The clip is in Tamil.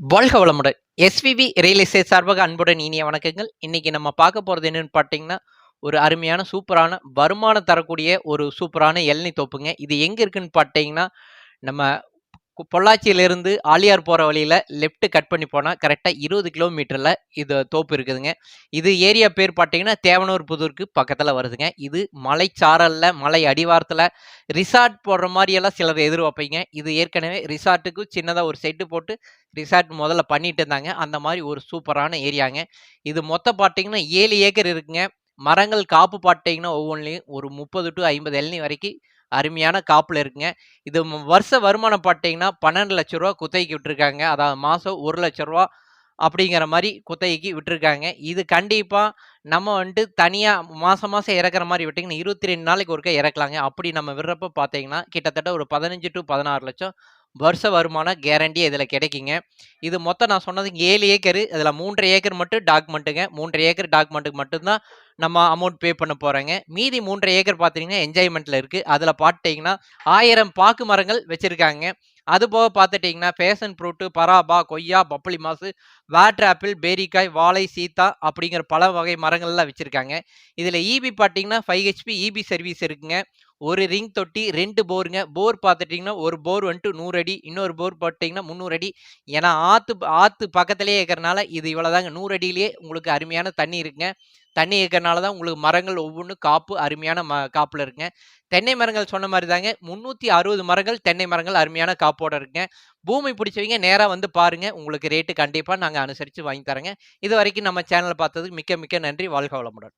வாழ்க வளமுடன். எஸ்விவி ரியல் எஸ்டேட் சார்பாக அன்புடன் இனிய வணக்கங்கள். இன்னைக்கு நம்ம பார்க்க போகிறது என்னன்னு பார்த்தீங்கன்னா ஒரு அருமையான சூப்பரான வருமானம் தரக்கூடிய ஒரு சூப்பரான இளநீ தோப்புங்க. இது எங்கே இருக்குன்னு பார்த்தீங்கன்னா நம்ம பொள்ளாச்சியிலிருந்து ஆலியார் போகிற வழியில் லெஃப்ட் கட் பண்ணி போனால் கரெக்டாக இருபது கிலோமீட்டரில் இது தோப்பு இருக்குதுங்க. இது ஏரியா பேர் பார்த்தீங்கன்னா தேவனூர் புதூருக்கு பக்கத்தில் வருதுங்க. இது மலைச்சாரலில் மலை அடிவாரத்தில் ரிசார்ட் போடுற மாதிரியெல்லாம் சிலர் எதிர்பார்ப்பீங்க. இது ஏற்கனவே ரிசார்ட்டுக்கு சின்னதாக ஒரு செட்டு போட்டு ரிசார்ட் முதல்ல பண்ணிட்டு இருந்தாங்க. அந்த மாதிரி ஒரு சூப்பரான ஏரியாங்க. இது மொத்தம் பார்த்தீங்கன்னா ஏழு ஏக்கர் இருக்குங்க. மரங்கள் காப்பு பார்த்தீங்கன்னா ஒவ்வொன்றிலையும் ஒரு முப்பது டு ஐம்பது எல்னி வரைக்கும் அருமையான காப்பில் இருக்குங்க. இது வருஷ வருமானம் பார்த்தீங்கன்னா பன்னெண்டு லட்ச ரூபா குத்தகைக்கு விட்டுருக்காங்க. அதாவது மாதம் ஒரு லட்ச ரூபா அப்படிங்கிற மாதிரி குத்தகைக்கு விட்டுருக்காங்க. இது கண்டிப்பாக நம்ம வந்துட்டு தனியாக மாதம் மாதம் இறக்குற மாதிரி விட்டிங்கன்னா இருபத்தி ரெண்டு நாளைக்கு ஒருக்கா இறக்கலாங்க. அப்படி நம்ம விடுறப்ப பார்த்தீங்கன்னா கிட்டத்தட்ட ஒரு பதினஞ்சு டு பதினாறு லட்சம் வருஷ வருமானம் கேரண்டி இதில் கிடைக்குங்க. இது மொத்தம் நான் சொன்னது ஏழு ஏக்கர் இதில் மூன்றரை ஏக்கர் மட்டும் டாக்குமெண்ட்டுங்க மூன்றரை ஏக்கர் டாக்குமெண்ட்டுக்கு மட்டும்தான் நம்ம அமௌண்ட் பே பண்ண போகிறோங்க மீதி மூன்றரை ஏக்கர் பார்த்தீங்கன்னா என்ஜாய்மெண்ட்டில் இருக்குது அதில் பார்த்துட்டிங்கன்னா ஆயிரம் பாக்கு மரங்கள் வச்சுருக்காங்க. அது போக பார்த்துட்டிங்கன்னா ஃபேஷன் ஃப்ரூட்டு பராபா கொய்யா பப்பளி மாசு வேட்ரு ஆப்பிள் பேரிக்காய் வாழை சீத்தா அப்படிங்கிற பல வகை மரங்கள்லாம் வச்சுருக்காங்க. இதில் ஈபி பார்த்தீங்கன்னா ஃபைவ் ஹெச்பி இபி சர்வீஸ் இருக்குங்க. ஒரு ரிங் தொட்டி ரெண்டு போருங்க போர் பார்த்துட்டிங்கன்னா ஒரு போர் வந்துட்டு நூறு அடி இன்னொரு போர் பார்த்தீங்கன்னா முந்நூறு அடி. ஏன்னா ஆற்று ஆற்று பக்கத்துலேயே இருக்கிறனால இது இவ்வளோதாங்க நூறு அடியிலேயே உங்களுக்கு அருமையான தண்ணி இருக்குங்க. தண்ணி இருக்கிறனால தான் உங்களுக்கு மரங்கள் ஒவ்வொன்றும் காப்பு அருமையான ம காப்பில் இருக்குங்க. தென்னை மரங்கள் சொன்ன மாதிரி தாங்க முந்நூற்றி அறுபது மரங்கள் தென்னை மரங்கள் அருமையான காப்போட இருக்குங்க. பூமி பிடிச்சவங்க நேராக வந்து பாருங்கள் உங்களுக்கு ரேட்டு கண்டிப்பாக நாங்கள் அனுசரித்து வாங்கி தரேங்க. இது வரைக்கும் நம்ம சேனலை பார்த்ததுக்கு மிக்க மிக்க நன்றி வாழ்க வளமுடன்.